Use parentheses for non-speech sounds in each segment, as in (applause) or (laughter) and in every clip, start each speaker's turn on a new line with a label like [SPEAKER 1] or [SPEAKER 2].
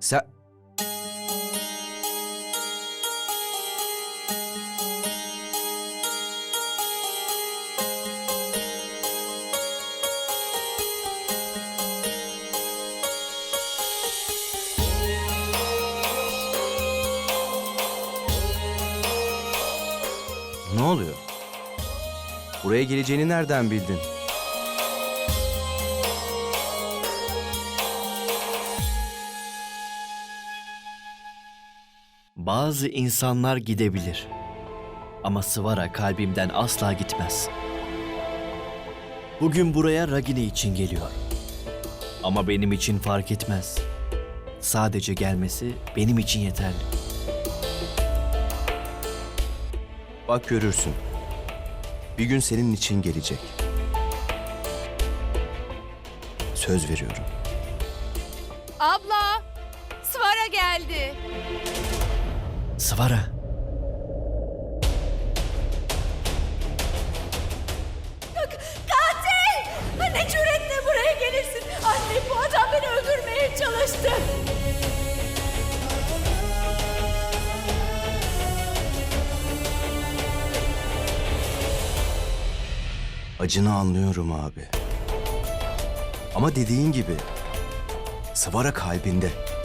[SPEAKER 1] Sen... Ne oluyor? Buraya geleceğini nereden bildin?
[SPEAKER 2] Bazı insanlar gidebilir. Ama Sıvara kalbimden asla gitmez. Bugün buraya Ragini için geliyor. Ama benim için fark etmez. Sadece gelmesi benim için yeterli.
[SPEAKER 1] Bak görürsün. Bir gün senin için gelecek. Söz veriyorum.
[SPEAKER 3] Abla! Svara geldi.
[SPEAKER 2] Sıvara,
[SPEAKER 3] Katil! Ne cüretle buraya gelirsin? Anne bu adam beni öldürmeye çalıştı.
[SPEAKER 1] Acını anlıyorum abi. Ama dediğin gibi Sıvara kalbinde.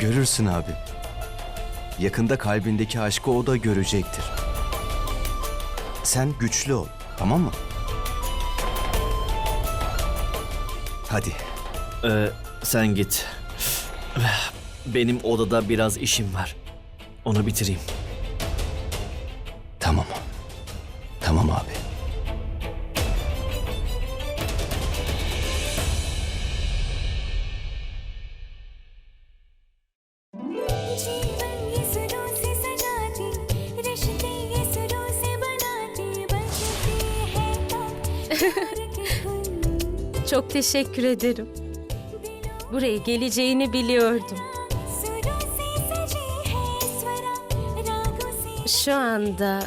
[SPEAKER 1] Görürsün abi. Yakında kalbindeki aşkı o da görecektir. Sen güçlü ol, tamam mı? Hadi.
[SPEAKER 2] Ee, sen git. Benim odada biraz işim var. Onu bitireyim.
[SPEAKER 4] teşekkür ederim. Buraya geleceğini biliyordum. Şu anda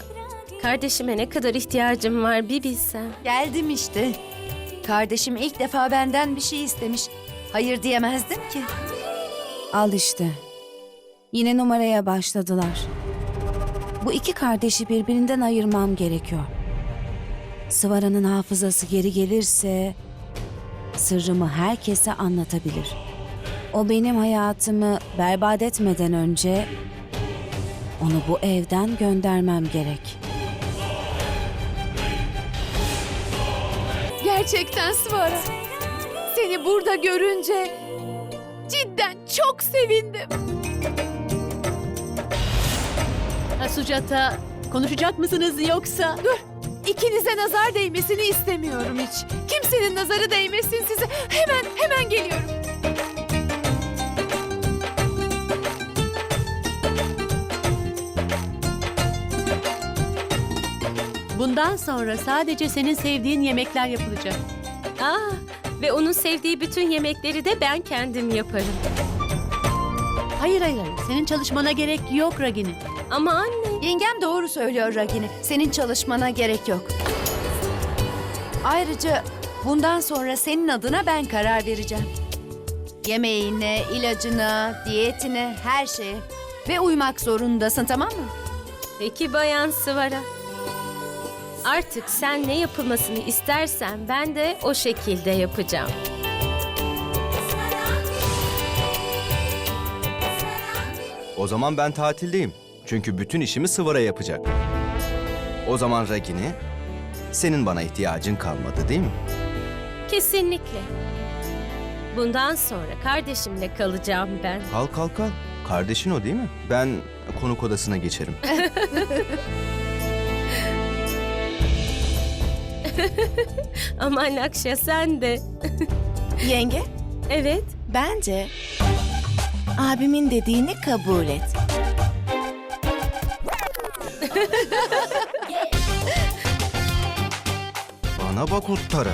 [SPEAKER 4] kardeşime ne kadar ihtiyacım var bir bilsen.
[SPEAKER 3] Geldim işte. Kardeşim ilk defa benden bir şey istemiş. Hayır diyemezdim ki.
[SPEAKER 5] Al işte. Yine numaraya başladılar. Bu iki kardeşi birbirinden ayırmam gerekiyor. Sıvara'nın hafızası geri gelirse sırrımı herkese anlatabilir. O benim hayatımı berbat etmeden önce onu bu evden göndermem gerek.
[SPEAKER 3] Gerçekten Svara. Seni burada görünce cidden çok sevindim.
[SPEAKER 6] Ha, Sujata, konuşacak mısınız yoksa?
[SPEAKER 3] Dur. İkinize nazar değmesini istemiyorum hiç. Kimsenin nazarı değmesin size. Hemen hemen geliyorum.
[SPEAKER 6] Bundan sonra sadece senin sevdiğin yemekler yapılacak.
[SPEAKER 4] Aa, ve onun sevdiği bütün yemekleri de ben kendim yaparım.
[SPEAKER 6] Hayır hayır, hayır. senin çalışmana gerek yok Ragini.
[SPEAKER 4] Ama anne,
[SPEAKER 3] Yengem doğru söylüyor Ragini. Senin çalışmana gerek yok. Ayrıca bundan sonra senin adına ben karar vereceğim. Yemeğine, ilacına, diyetine, her şeye. Ve uymak zorundasın tamam mı?
[SPEAKER 4] peki bayan Sıvara. Artık sen ne yapılmasını istersen ben de o şekilde yapacağım.
[SPEAKER 1] O zaman ben tatildeyim. Çünkü bütün işimi Sıvara yapacak. O zaman Ragini, senin bana ihtiyacın kalmadı değil mi?
[SPEAKER 4] Kesinlikle. Bundan sonra kardeşimle kalacağım ben.
[SPEAKER 1] Kal kal kal. Kardeşin o değil mi? Ben konuk odasına geçerim. (laughs)
[SPEAKER 4] Aman Lakşa sen de.
[SPEAKER 7] Yenge,
[SPEAKER 4] Evet.
[SPEAKER 7] bence abimin dediğini kabul et.
[SPEAKER 1] Bana bak Uttara.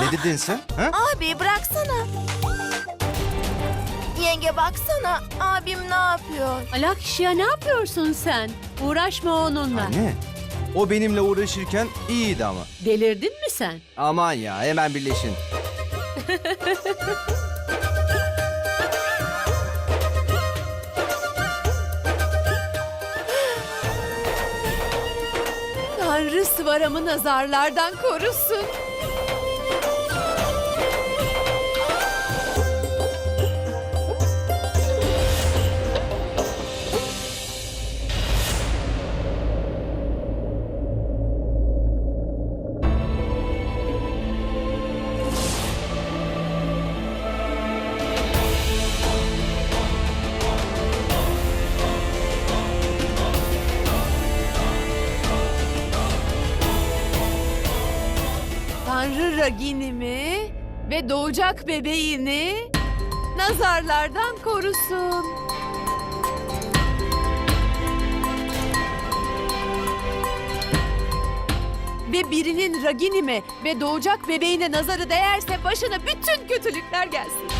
[SPEAKER 1] Ne ah! dedin sen? Ha?
[SPEAKER 7] Abi bıraksana. Yenge baksana abim ne yapıyor?
[SPEAKER 6] Alakşia ne yapıyorsun sen? Uğraşma onunla.
[SPEAKER 1] Anne, o benimle uğraşırken iyiydi ama.
[SPEAKER 6] Delirdin mi sen?
[SPEAKER 1] Aman ya, hemen birleşin.
[SPEAKER 3] Tanrı sıvaramı nazarlardan korusun. Ragin'imi ve doğacak bebeğini nazarlardan korusun. Ve birinin Ragin'ime ve doğacak bebeğine nazarı değerse başına bütün kötülükler gelsin.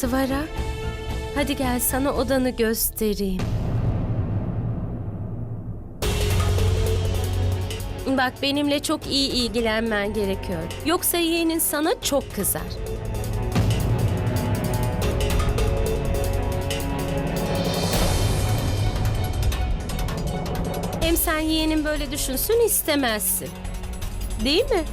[SPEAKER 2] Sıvara.
[SPEAKER 4] Hadi gel sana odanı göstereyim. Bak benimle çok iyi ilgilenmen gerekiyor. Yoksa yeğenin sana çok kızar. Hem sen yeğenin böyle düşünsün istemezsin. Değil mi?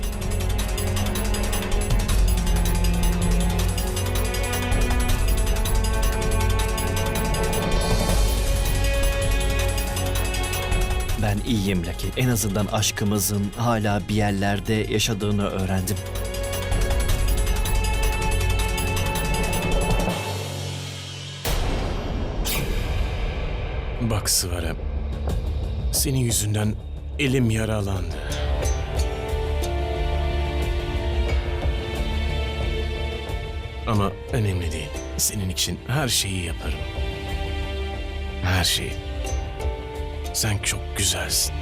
[SPEAKER 2] İyiyim Lucky. En azından aşkımızın hala bir yerlerde yaşadığını öğrendim.
[SPEAKER 8] Bak Sıvara, senin yüzünden elim yaralandı. Ama önemli değil. Senin için her şeyi yaparım. Her şeyi. Sen çok güzelsin.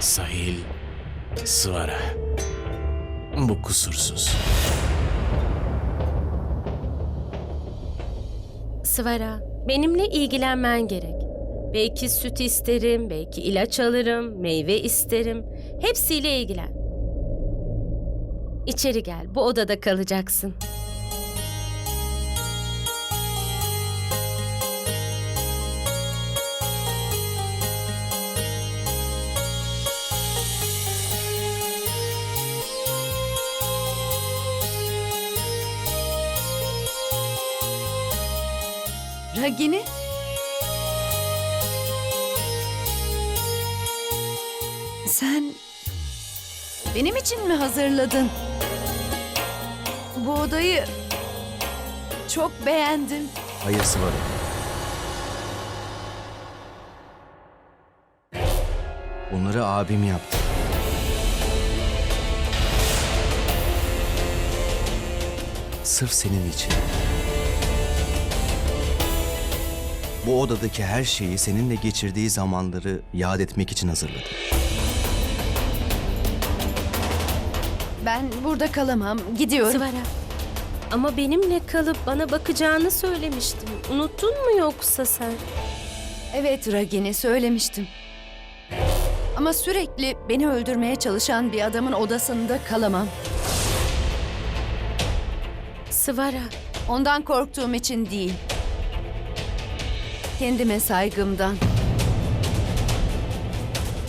[SPEAKER 8] Sahil, Sıvara. Bu kusursuz.
[SPEAKER 4] Svara, benimle ilgilenmen gerek. Belki süt isterim, belki ilaç alırım, meyve isterim. Hepsiyle ilgilen. İçeri gel, bu odada kalacaksın.
[SPEAKER 3] Ragini? Sen benim için mi hazırladın? Bu odayı çok beğendim.
[SPEAKER 1] Hayır Sıvara. Bunları abim yaptı. Sırf senin için. Bu odadaki her şeyi seninle geçirdiği zamanları yad etmek için hazırladım.
[SPEAKER 3] Ben burada kalamam. Gidiyorum.
[SPEAKER 4] Svara, ama benimle kalıp bana bakacağını söylemiştin. Unuttun mu yoksa sen?
[SPEAKER 3] Evet Ragini söylemiştim. Ama sürekli beni öldürmeye çalışan bir adamın odasında kalamam.
[SPEAKER 4] Svara,
[SPEAKER 3] Ondan korktuğum için değil. Kendime saygımdan.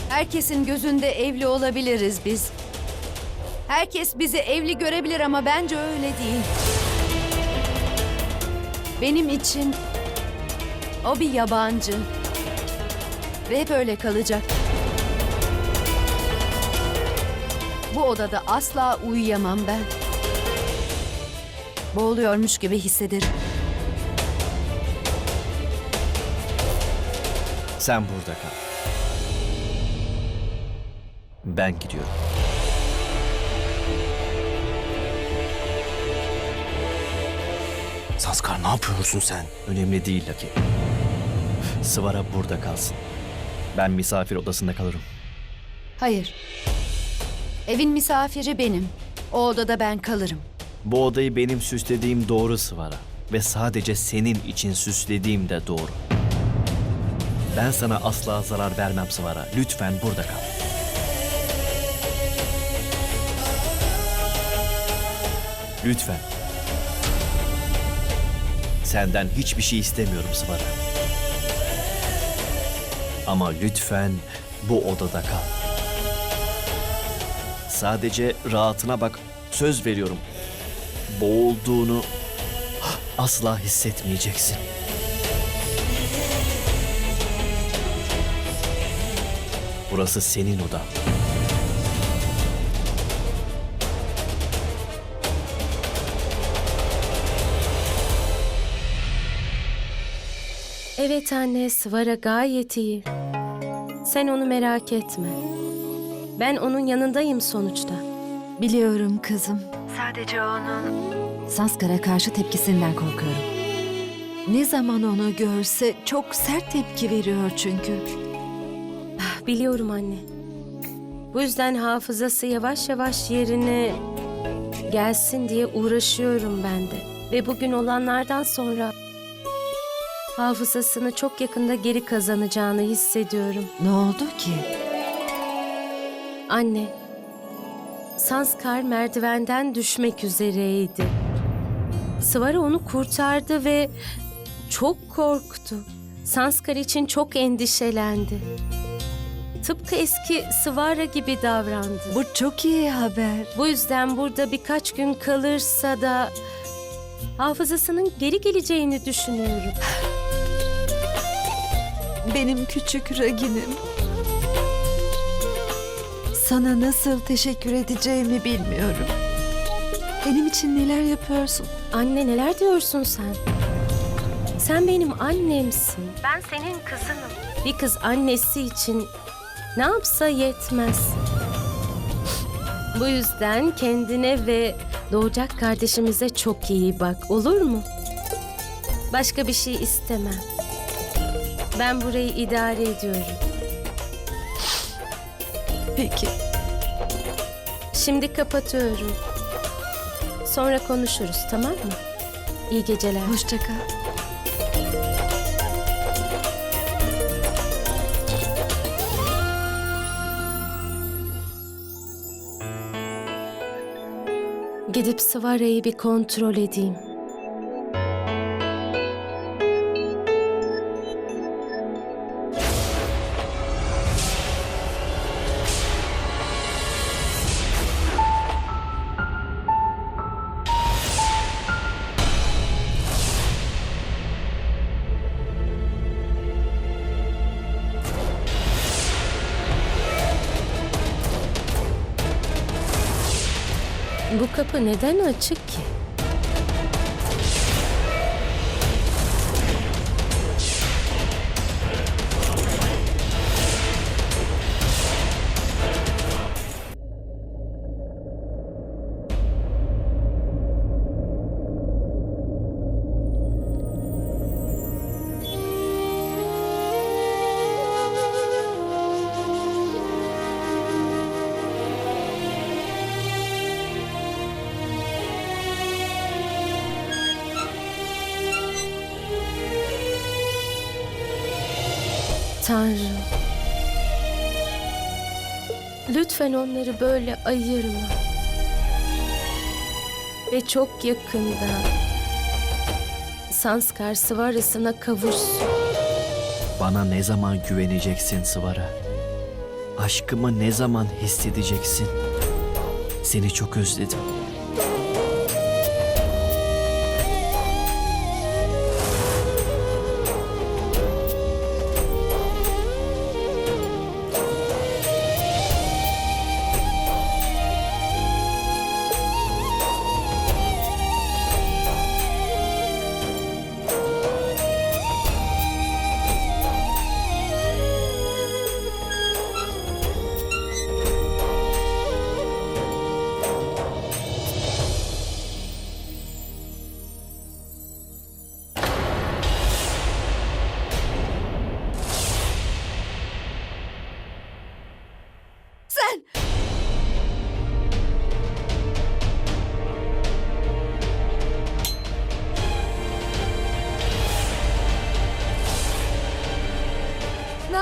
[SPEAKER 3] Herkesin gözünde evli olabiliriz biz. Herkes bizi evli görebilir ama bence öyle değil. Benim için o bir yabancı. Ve hep öyle kalacak. Bu odada asla uyuyamam ben. Boğuluyormuş gibi hissederim.
[SPEAKER 2] Sen burada kal. Ben gidiyorum.
[SPEAKER 1] Saskar ne yapıyorsun sen?
[SPEAKER 2] Önemli değil Lucky. Sıvara burada kalsın. Ben misafir odasında kalırım.
[SPEAKER 3] Hayır. Evin misafiri benim. O odada ben kalırım.
[SPEAKER 2] Bu odayı benim süslediğim doğru Sıvara. Ve sadece senin için süslediğim de doğru. Ben sana asla zarar vermem Sıvara. Lütfen burada kal. Lütfen. Senden hiçbir şey istemiyorum Sıvara. Ama lütfen bu odada kal. Sadece rahatına bak. Söz veriyorum. Boğulduğunu asla hissetmeyeceksin. Burası senin odan.
[SPEAKER 4] Evet anne, Svara gayet iyi. Sen onu merak etme. Ben onun yanındayım sonuçta.
[SPEAKER 5] Biliyorum kızım. Sadece onun... Sanskar'a karşı tepkisinden korkuyorum. Ne zaman onu görse çok sert tepki veriyor çünkü.
[SPEAKER 4] Biliyorum anne. Bu yüzden hafızası yavaş yavaş yerine gelsin diye uğraşıyorum ben de. Ve bugün olanlardan sonra hafızasını çok yakında geri kazanacağını hissediyorum.
[SPEAKER 5] Ne oldu ki?
[SPEAKER 4] Anne, Sanskar merdivenden düşmek üzereydi. Svara onu kurtardı ve çok korktu. Sanskar için çok endişelendi. Tıpkı eski Svara gibi davrandı.
[SPEAKER 5] Bu çok iyi haber.
[SPEAKER 4] Bu yüzden burada birkaç gün kalırsa da hafızasının geri geleceğini düşünüyorum. (sighs)
[SPEAKER 5] Benim küçük Raginim. Sana nasıl teşekkür edeceğimi bilmiyorum. Benim için neler yapıyorsun?
[SPEAKER 4] Anne neler diyorsun sen? Sen benim annemsin. Ben senin kızınım. Bir kız annesi için ne yapsa yetmez. Bu yüzden kendine ve doğacak kardeşimize çok iyi bak olur mu? Başka bir şey istemem. Ben burayı idare ediyorum. Peki. Şimdi kapatıyorum. Sonra konuşuruz tamam mı? İyi geceler.
[SPEAKER 5] Hoşça kal.
[SPEAKER 4] Gidip Sıvara'yı bir kontrol edeyim. Kapı neden açık ki? Tanrım. Lütfen onları böyle ayırma. Ve çok yakında Sanskar Sıvarasına kavuşsun.
[SPEAKER 2] Bana ne zaman güveneceksin Sıvara? Aşkımı ne zaman hissedeceksin? Seni çok özledim.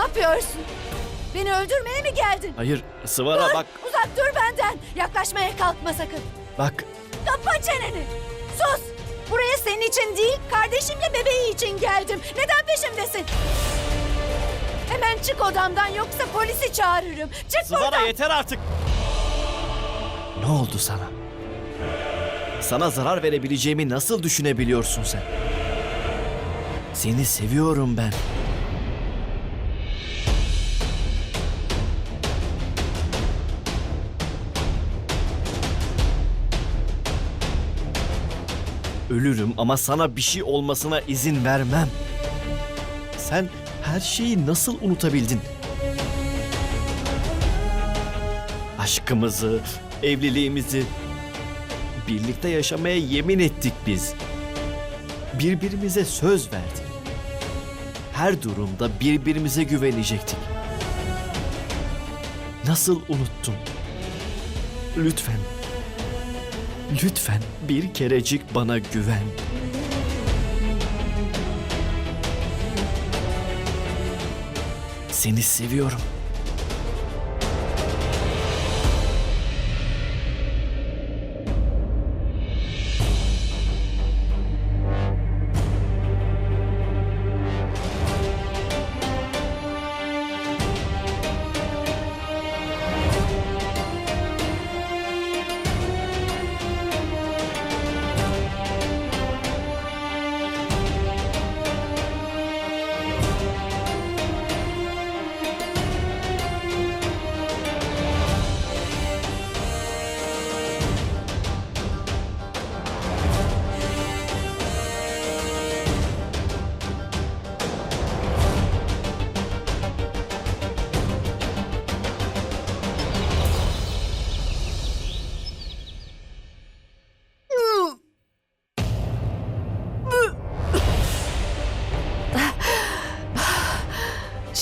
[SPEAKER 3] Yapıyorsun? Beni öldürmeye mi geldin?
[SPEAKER 2] Hayır Sıvara bak
[SPEAKER 3] Uzak dur benden. Yaklaşmaya kalkma sakın.
[SPEAKER 2] bak
[SPEAKER 3] Kapa çeneni. Sus. Buraya senin için değil, kardeşimle bebeği için geldim. Neden peşimdesin? Hemen çık odamdan yoksa polisi çağırırım. Çık
[SPEAKER 2] Sıvara
[SPEAKER 3] buradan.
[SPEAKER 2] yeter artık. Ne oldu sana? Sana zarar verebileceğimi nasıl düşünebiliyorsun sen? Seni seviyorum ben. Ölürüm ama sana bir şey olmasına izin vermem. Sen her şeyi nasıl unutabildin? Aşkımızı, evliliğimizi birlikte yaşamaya yemin ettik biz. Birbirimize söz verdik. Her durumda birbirimize güvenecektik. Nasıl unuttun? Lütfen. Lütfen bir kerecik bana güven. Seni seviyorum.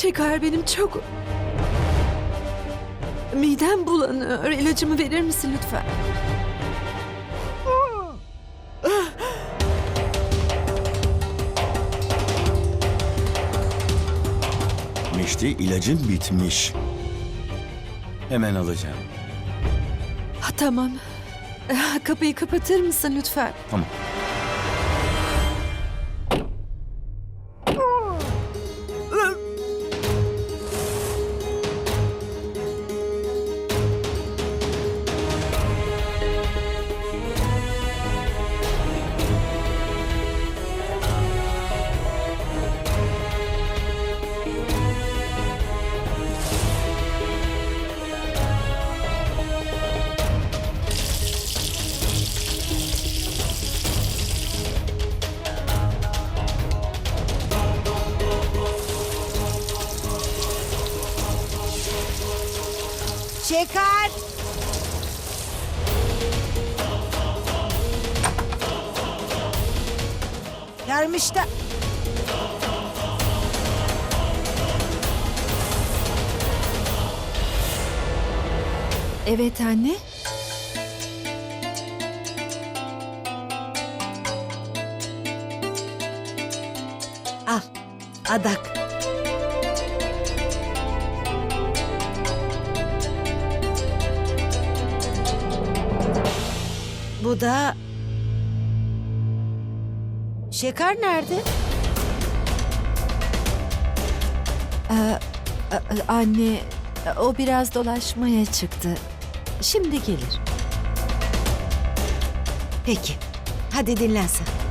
[SPEAKER 6] Şeker benim çok...
[SPEAKER 5] Midem bulanıyor. İlacımı verir misin lütfen?
[SPEAKER 9] Mişti ilacın bitmiş. Hemen alacağım.
[SPEAKER 5] Ha, tamam. Kapıyı kapatır mısın lütfen?
[SPEAKER 9] Tamam.
[SPEAKER 10] Şeker! Gelmiş de...
[SPEAKER 5] Evet anne.
[SPEAKER 10] Bu da... Şeker nerede?
[SPEAKER 5] Ee, a- a- anne, o biraz dolaşmaya çıktı. Şimdi gelir.
[SPEAKER 10] Peki, hadi dinlen sen.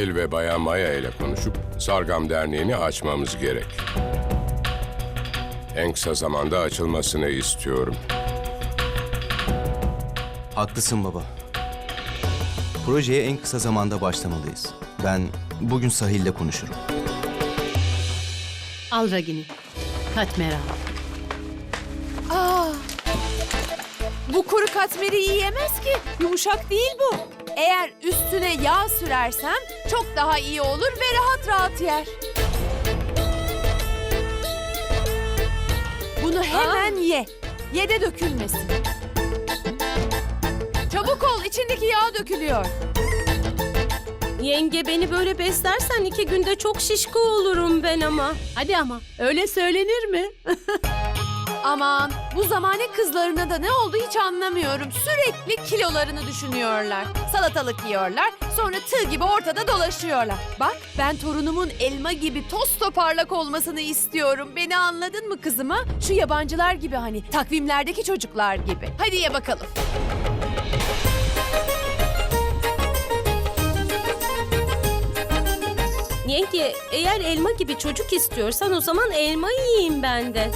[SPEAKER 11] Sahil ve Bayan Maya ile konuşup Sargam Derneği'ni açmamız gerek. En kısa zamanda açılmasını istiyorum.
[SPEAKER 1] Haklısın baba. Projeye en kısa zamanda başlamalıyız. Ben bugün Sahil'le konuşurum.
[SPEAKER 6] Al Ragini. Katmera.
[SPEAKER 3] Aa, bu kuru katmeri yiyemez ki. Yumuşak değil bu. Eğer üstüne yağ sürersem çok daha iyi olur ve rahat rahat yer. Bunu hemen ye. Ye de dökülmesin. Çabuk ol, içindeki yağ dökülüyor.
[SPEAKER 4] Yenge beni böyle beslersen iki günde çok şişko olurum ben ama.
[SPEAKER 6] Hadi ama öyle söylenir mi? (laughs)
[SPEAKER 3] Aman bu zamane kızlarına da ne oldu hiç anlamıyorum. Sürekli kilolarını düşünüyorlar. Salatalık yiyorlar sonra tığ gibi ortada dolaşıyorlar. Bak ben torunumun elma gibi toz toparlak olmasını istiyorum. Beni anladın mı kızıma? Şu yabancılar gibi hani takvimlerdeki çocuklar gibi. Hadi ye bakalım.
[SPEAKER 4] Yenge eğer elma gibi çocuk istiyorsan o zaman elma yiyeyim ben de.